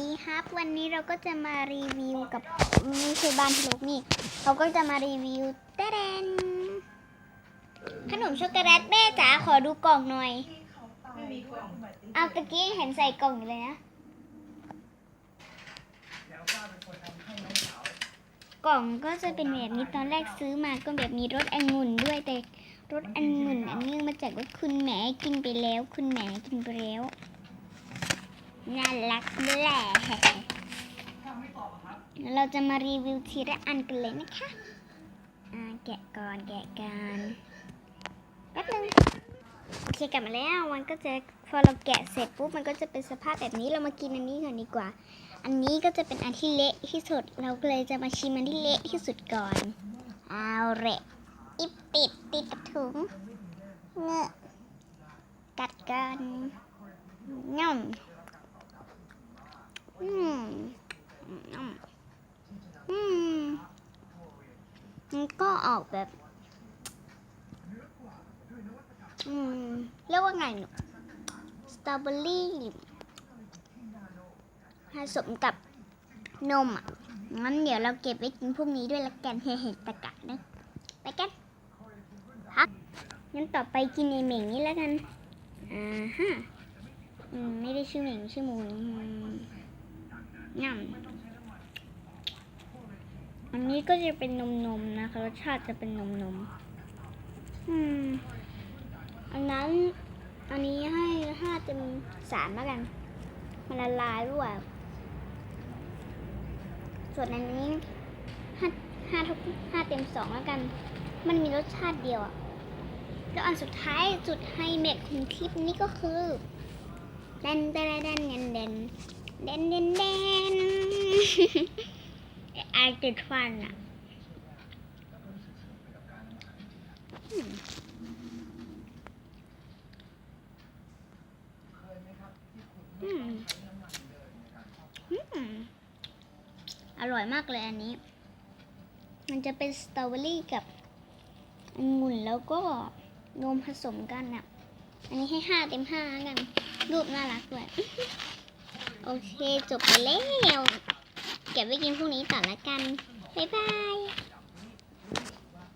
ดีครับ วันนี้เราก็จะมารีวิวกับนี่คือบ้านพี่ลูกนี่ เราก็จะมารีวิวเตเดนขนมช็อกโกแลตแม่จ๋าขอดูกล่องหน่อยเอาตะกี้เห็นใส่กล่องอยู่เลยนะกล่องก็จะเป็นแบบนี้ตอนแรกซื้อมาก็แบบมีรสองุ่นด้วยแต่รสองุ่นอันนี้มาจากว่าคุณแหมกินไปแล้ว คุณแหมกินไปแล้ว น่ารักแหละแล้วเราจะมารีวิวทีละอันกันเลยนะคะแกะก่อนแกะกันแป๊บนึงโอเคกลับมาแล้วมันก็จะพอเราแกะเสร็จปุ๊บมันก็จะเป็นสภาพแบบนี้เรามากินอันนี้ก่อนดีกว่า อันนี้ก็จะเป็นอันที่เละที่สุด เราก็เลยจะมาชิมอันที่เละที่สุดก่อนเอาเละอิบติดติดกับถุงเงอะกัดกันง่อมอืมง่อมอืม มันก็ออกแบบ อืม เรียกว่าไงหนูสตรอเบอรี่ผสมกับนมอะ งั้นเดี๋ยวเราเก็บไว้กินพรุ่งนี้ด้วยละกันเห็นตะกะนะไปกันพักงั้นต่อไปกินในเหม่งนี้แล้วกัน อ่าฮะ อืม ไม่ได้ชื่อเหม่งชื่อหมูนอืมง่ำ อันนี้ก็จะเป็นนมนมนะคะรสชาติจะเป็นนมนมอืม อันนั้น อันนี้ให้ห้าเต็มสามแล้วกัน มันละลายด้วยส่วนอันนี้ห้าห้าทุกห้าเต็มสองแล้วกัน มันมีรสชาติเดียวอะแล้วอันสุดท้ายสุดไฮเมทของคลิปนี้ก็คือเดนเดนเดนเดนเดนเดนเดนเดน ไอติดฟันอะอร่อยมากเลยอันนี้ มันจะเป็นสตรอเบอรี่กับองุ่นแล้วก็นมผสมกันอะ อันนี้ให้ห้าเต็มห้ากัน รูปน่ารักด้วย โอเค จบไปแล้ว เก็บไปกินพรุ่งนี้ต่อละกัน บ๊ายบาย